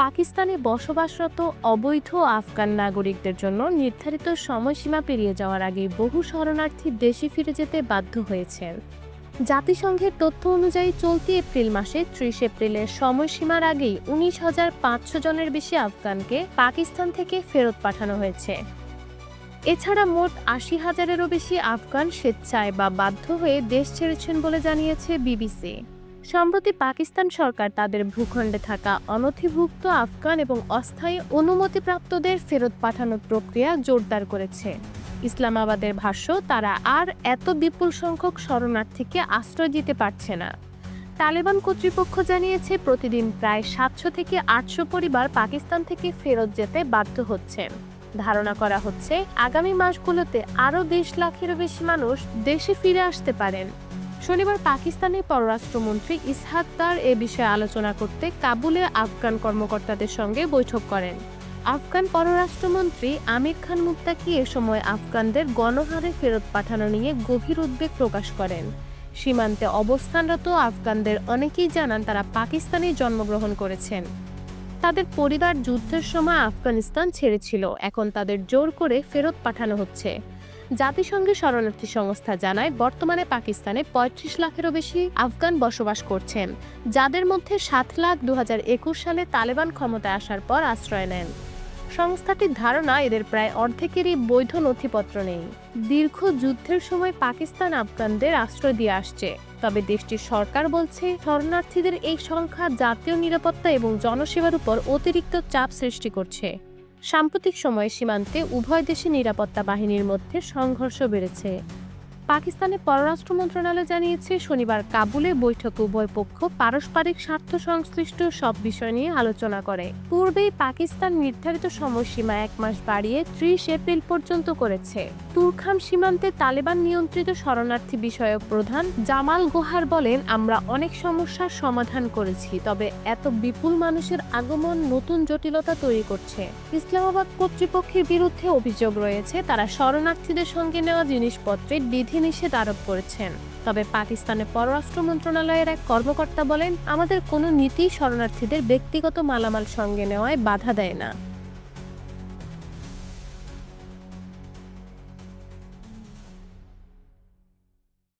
পাকিস্তানে বসবাসরত অবৈধ আফগান নাগরিকদের জন্য নির্ধারিত সময়সীমা পেরিয়ে যাওয়ার আগে বহু শরণার্থী দেশে ফিরে যেতে বাধ্য হয়েছেন। জাতিসংঘের তথ্য অনুযায়ী চলতি এপ্রিল মাসে ত্রিশ এপ্রিলের সময়সীমার আগেই উনিশ হাজার পাঁচশো জনের বেশি আফগানকে পাকিস্তান থেকে ফেরত পাঠানো হয়েছে। এছাড়া মোট আশি হাজারেরও বেশি আফগান স্বেচ্ছায় বা বাধ্য হয়ে দেশ ছেড়েছেন বলে জানিয়েছে বিবিসি। সম্প্রতি পাকিস্তান সরকার তাদের ভূখণ্ডে থাকা অনথিভুক্ত আফগান এবং অস্থায়ী অনুমতিপ্রাপ্তদের ফেরত পাঠানোর প্রক্রিয়া জোরদার করেছে। ইসলামাবাদের ভাষ্য, তারা আর এত বিপুল সংখ্যক শরণার্থীকে আশ্রয় দিতে পারছে না। তালেবান কর্তৃপক্ষ জানিয়েছে, প্রতিদিন প্রায় সাতশো থেকে আটশো পরিবার পাকিস্তান থেকে ফেরত যেতে বাধ্য হচ্ছেন ধারণা করা হচ্ছে, আগামী মাসগুলোতে আরও দেশ লাখেরও বেশি মানুষ দেশে ফিরে আসতে পারেন। শনিবার পাকিস্তানের পররাষ্ট্রমন্ত্রী ইসহাক তার এ বিষয়ে আলোচনা করতে কাবুলে আফগান কর্মকর্তাদের সঙ্গে বৈঠক করেন। আফগান পররাষ্ট্রমন্ত্রী আমির খান মুত্তাকি এ সময় আফগানদের গণহারে ফেরত পাঠানো নিয়ে গভীর উদ্বেগ প্রকাশ করেন। সীমান্তে অবস্থানরত আফগানদের অনেকেই জানান তারা পাকিস্তানে জন্মগ্রহণ করেছেন। তাদের পরিবার যুদ্ধের সময় আফগানিস্তান ছেড়েছিল, এখন তাদের জোর করে ফেরত পাঠানো হচ্ছে। জাতিসংঘের শরণার্থী সংস্থা জানায়, বর্তমানে পাকিস্তানে পঁয়ত্রিশ লাখেরও বেশি আফগান বসবাস করছেন, যাদের মধ্যে সাত লাখ দু হাজার একুশ সালে তালেবান ক্ষমতায় আসার পর আশ্রয় নেন। সংস্থাটির ধারণা, এদের প্রায় অর্ধেকেরই বৈধ নথিপত্র নেই। দীর্ঘ যুদ্ধের সময় পাকিস্তান আফগানদের আশ্রয় দিয়ে আসছে, তবে দেশটির সরকার বলছে, শরণার্থীদের এই সংখ্যা জাতীয় নিরাপত্তা এবং জনসেবার উপর অতিরিক্ত চাপ সৃষ্টি করছে। সাম্প্রতিক সময়ে সীমান্তে উভয় দেশে নিরাপত্তা বাহিনীর মধ্যে সংঘর্ষ বেড়েছে। পাকিস্তানের পররাষ্ট্র মন্ত্রণালয় জানিয়েছে, শনিবার কাবুলে বৈঠকে উভয় পক্ষ পারস্পরিক স্বার্থ সংশ্লিষ্ট সব বিষয় নিয়ে আলোচনা করে। পূর্বেই পাকিস্তান নির্ধারিত সময়সীমা এক মাস বাড়িয়ে ত্রিশ এপ্রিল পর্যন্ত করেছে। তুরখাম সীমান্তে তালেবান নিয়ন্ত্রিত শরণার্থী বিষয়ক প্রধান জামাল গোহার বলেন, আমরা অনেক সমস্যার সমাধান করেছি, তবে এত বিপুল মানুষের আগমন নতুন জটিলতা তৈরি করছে। ইসলামাবাদ কর্তৃপক্ষের বিরুদ্ধে অভিযোগ রয়েছে, তারা শরণার্থীদের সঙ্গে নেওয়া জিনিসপত্রে বিধিনিষেধ আরোপ করেছেন। তবে পাকিস্তানের পররাষ্ট্র মন্ত্রণালয়ের এক কর্মকর্তা বলেন, আমাদের কোনো নীতি শরণার্থীদের ব্যক্তিগত মালামাল সঙ্গে নেওয়ায় বাধা দেয় না।